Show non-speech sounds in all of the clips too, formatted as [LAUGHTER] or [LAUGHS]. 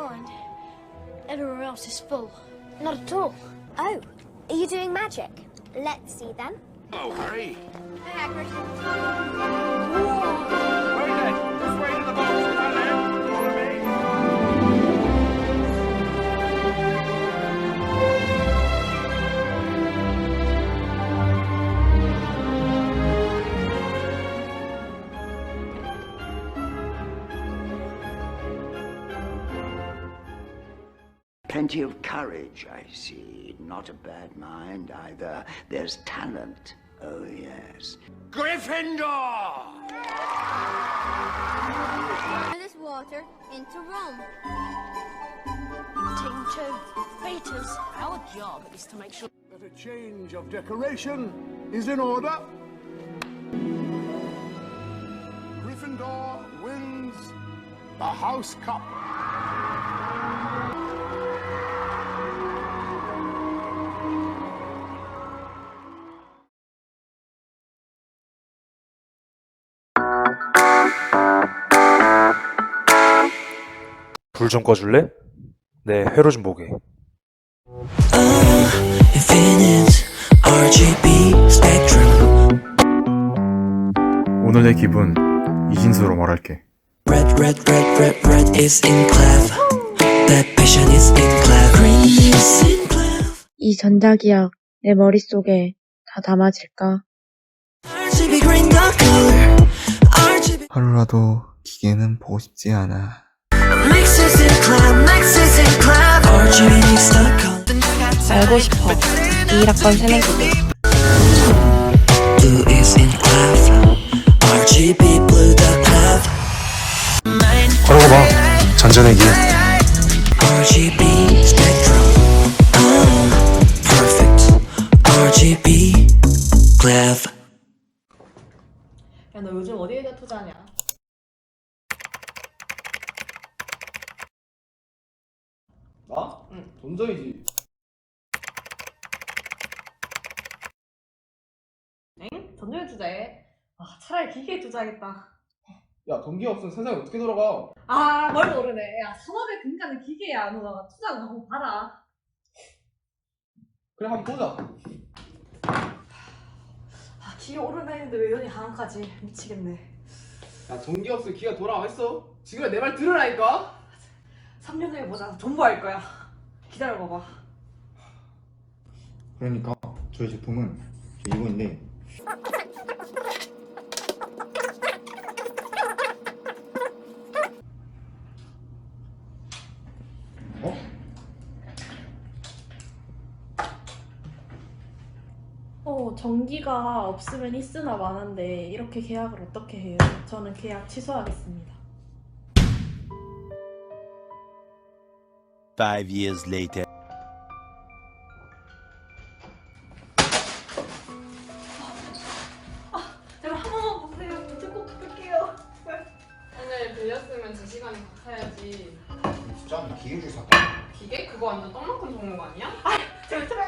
mind? Everywhere else is full. Not at all. Oh, are you doing magic? Let's see then. Oh, hurry. Hey, Hagrid. Hurry Plenty of courage, I see. Not a bad mind either. There's talent. Oh, yes. Gryffindor! this water into Rome. Team two, Peters. Our job is to make sure that a change of decoration is in order. Gryffindor wins the House Cup. 불 좀 꺼줄래? 네, 회로 좀 보게. RGB spectrum. 오늘의 기분 이진수로 말할게. Red, red, red, red, red is enclave. That passion is. Green is enclave. 이 전자기억 내 머릿속에 다 담아질까? RGB green the color. RGB 하루라도 기계는 보고 싶지 않아. 알고 싶어. 2학번 새내기들. 걸어가 봐. 잔잔하게. RGB spectrum. Oh, perfect. RGB clef. 야너 요즘 어디에다 투자하냐? 나? 응. 돈전이지. 엥? 전조에 투자해? 아 차라리 기계에 투자하겠다 야, 동기 없으면 세상이 어떻게 돌아가? 아뭘 모르네 야 산업의 근간은 기계야 너가 투자 한번 봐라 그래, 한번 보자. 아 기계 오르나 했는데 왜 연이 하한까지 미치겠네 야, 동기 없으면 기가 돌아와 있어. 지금 내 말 들으라니까? 3년 후에 보자 존버할 거야 기다려봐봐 그러니까 저희 제품은 이거인데 어? 어, 전기가 없으면 있으나 마나인데 이렇게 계약을 어떻게 해요? 저는 계약 취소하겠습니다. Five years later. 제발 한 번만 보세요 진짜 꼭 갚을게요 오늘 빌렸으면 제 시간에 갚아야지. 진짜 기계 줄 샀다. 기계? 그거 완전 떡만큼 종목 아니야? 제발 제발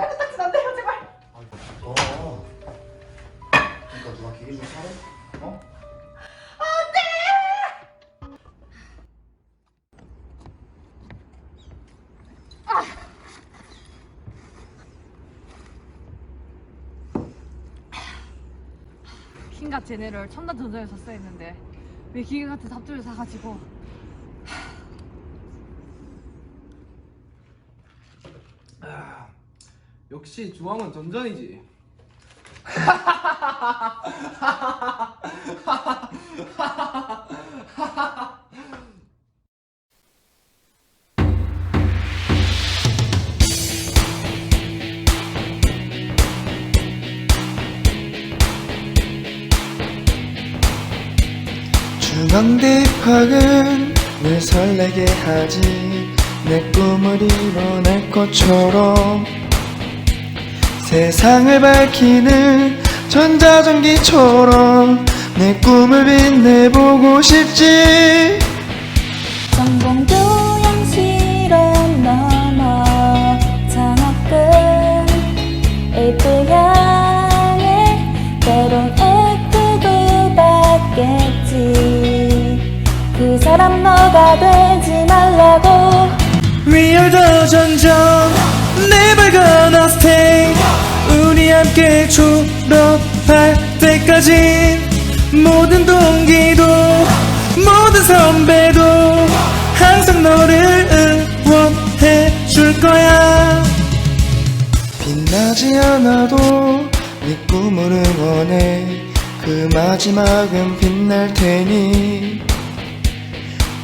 킹갓 제네럴 첨단 전자를 샀어야 했는데 왜 기계 같은 잡초를 사가지고 아, 역시 중앙은 전전이지. [LAUGHS] 입학은 늘 설레게 하지? 내 꿈을 이뤄낼 것처럼. 세상을 밝히는 전자전기처럼 내 꿈을 빛내보고 싶지 너가 되지 말라고. We are the 전전 Never gonna stay 우리 함께 졸업할 때까지 모든 동기도 모든 선배도 항상 너를 응원해 줄 거야. 빛나지 않아도 네 꿈을 응원해. 그 마지막은 빛날 테니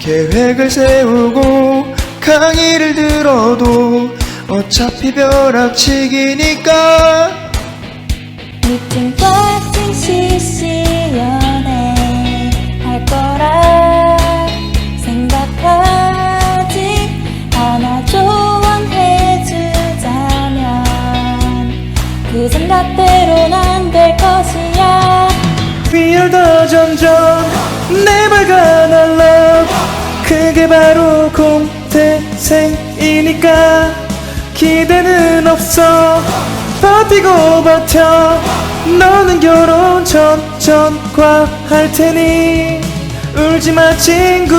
계획을 세우고 강의를 들어도 어차피 벼락치기니까. 미팅 빠진 시시연애 할 거라 생각하지 않아. 조언해주자면 그 생각대로는 안 될 것이야. We are the 점점 love 그게 바로 공대생이니까 기대는 없어. 버티고 버텨. 너는 결혼 전 전과 할 테니 울지마 친구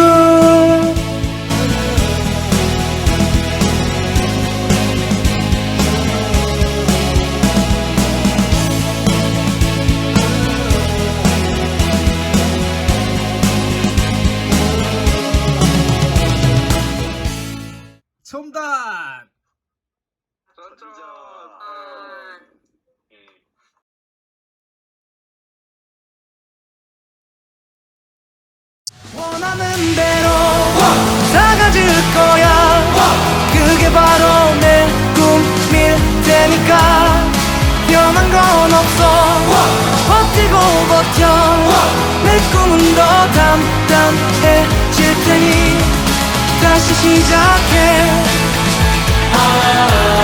거야. 그게 바로 내 꿈일 테니까. 변한 건 없어. 버티고 버텨. 내 꿈은 더 담담해질 테니. 다시 시작해. 아